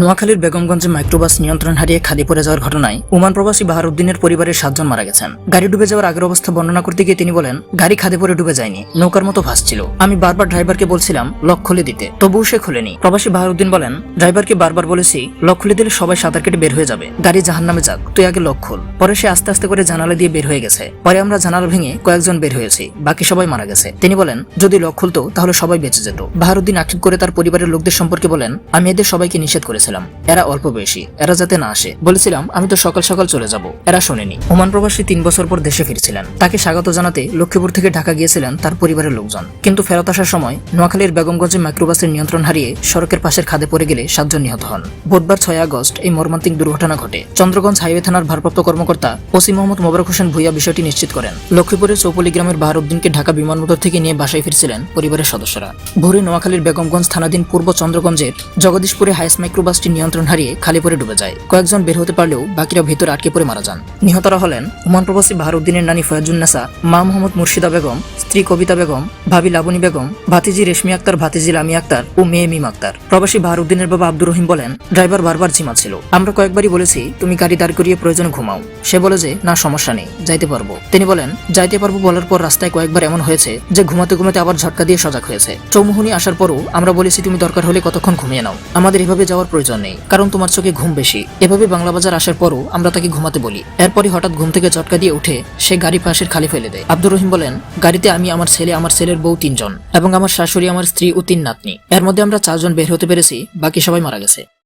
নোয়াখালীর বেগমগঞ্জে মাইক্রোবাস নিয়ন্ত্রণ হারিয়ে খালি পড়ে যাওয়ার ঘটনায় ওমান প্রবাসী বাহারুদ্দিনের পরিবারের সাতজন মারা গেছেন। গাড়ি ডুবে যাওয়ার আগের অবস্থা বর্ণনা করতে গিয়ে তিনি বলেন, গাড়ি খাদে পড়ে ডুবে যায়নি, নৌকার মতো ভাসছিল। আমি বারবার ড্রাইভারকে বলছিলাম, লক খুলে দিতে। তবুও সে খুলেনি। প্রবাসী বাহারুদ্দিন বলেন, ড্রাইভারকে বারবার বলেছি, লক খুলে দিলে সবাই সাঁতার কেটে বের হয়ে যাবে। গাড়ি জাহান নামে যাক, তুই আগে লক খুল। পরে সে আস্তে আস্তে করে জানালা দিয়ে বের হয়ে গেছে। পরে আমরা জানালা ভেঙে কয়েকজন বের হয়েছি, বাকি সবাই মারা গেছে। তিনি বলেন, যদি লক খুলতো, তাহলে সবাই বেঁচে যেত। বাহারুদ্দিন আক্ষেপ করে তার পরিবারের লোকদের সম্পর্কে বলেন, আমি এদের সবাইকে নিষেধ করেছিলাম এরা অল্প বয়সী এরা যাতে না আসে। বলেছিলাম, আমি তো সকাল সকাল চলে যাব। এরা শোনেনি। ওমান প্রবাসী তিন বছর পর দেশে ফিরছিলেন। তাকে স্বাগত জানাতে লক্ষ্মীপুর থেকে ঢাকা গিয়েছিলেন তার পরিবারের লোকজন। কিন্তু ফেরত আসার সময় নোয়াখালীর বেগমগঞ্জে মাইক্রোবাসের নিয়ন্ত্রণ হারিয়ে সড়কের পাশের খাদে পড়ে গেলে সাতজন নিহত হন। বুধবার ছয় আগস্ট এই মর্মান্তিক দুর্ঘটনা ঘটে। চন্দ্রগঞ্জ হাইওয়ে থানার ভারপ্রাপ্ত কর্মকর্তা ওসি মোহাম্মদ মোবারক হোসেন ভুইয়া বিষয়টি নিশ্চিত করেন। লক্ষ্মীপুরের চৌপলি গ্রামের বাহারুদ্দিনকে ঢাকা বিমানবন্দর থেকে নিয়ে বাসায় ফিরছিলেন পরিবারের সদস্যরা। ভোরে নোয়াখালীর বেগমগঞ্জ থানাধীন পূর্ব চন্দ্রগঞ্জের জগদীশপুরে হাইস মাইক্রোবাসটি নিয়ন্ত্রণ হারিয়ে খালি পরে ডুবে যায়। কয়েকজন বের হতে পারলেও বাকিরা ভেতরে আটকে পড়ে মারা যান। নিহতরা হলেন ওমান প্রবাসী বাহারুদ্দিনের নানি ফয়াজুন্নেসা মা মোহাম্মদ মুর্শিদা বেগম, স্ত্রী কবিতা বেগম, ভাবি লাবণী বেগম, ভাতিজি রেশমি আক্তার, ভাতিজি লামি আক্তার ও মেয়ে মিম আক্তার। প্রবাসী বাহারুদ্দিনের বাবা আব্দুর রহিম বলেন, ড্রাইভার বারবার ঝিমাচ্ছিল। আমরা কয়েকবারই বলেছি, তুমি গাড়ি দাঁড় করিয়ে প্রয়োজন ঘুমাও। সে বলে যে, না, সমস্যা নেই, যাইতে পারব। তিনি বলেন, যাইতে পারব বলার পর রাস্তায় কয়েকবার এমন হয়েছে যে, ঘুমাতে ঘুমাতে আবার ঝটকা দিয়ে সজাগ হয়েছে। চৌমুহনী আসার পরও আমরা বলেছি, তুমি দরকার হলে কতক্ষণ ঘুমিয়ে নাও। আমাদের এভাবে যাওয়ার প্রয়োজন নেই, কারণ তোমার চোখে ঘুম বেশি। এভাবে বাংলা বাজার আসার পরও আমরা তাকে ঘুমাতে বলি। এরপরই হঠাৎ ঘুম থেকে চটকা দিয়ে উঠে সে গাড়ি পাশের খালি ফেলে দেয়। আব্দুর রহিম বলেন, গাড়িতে আমি আমার ছেলে, আমার ছেলের বউ তিনজন এবং আমার শাশুড়ি, আমার স্ত্রী ও তিন নাতনি। এর মধ্যে আমরা চারজন বের হতে পেরেছি, বাকি সবাই মারা গেছে।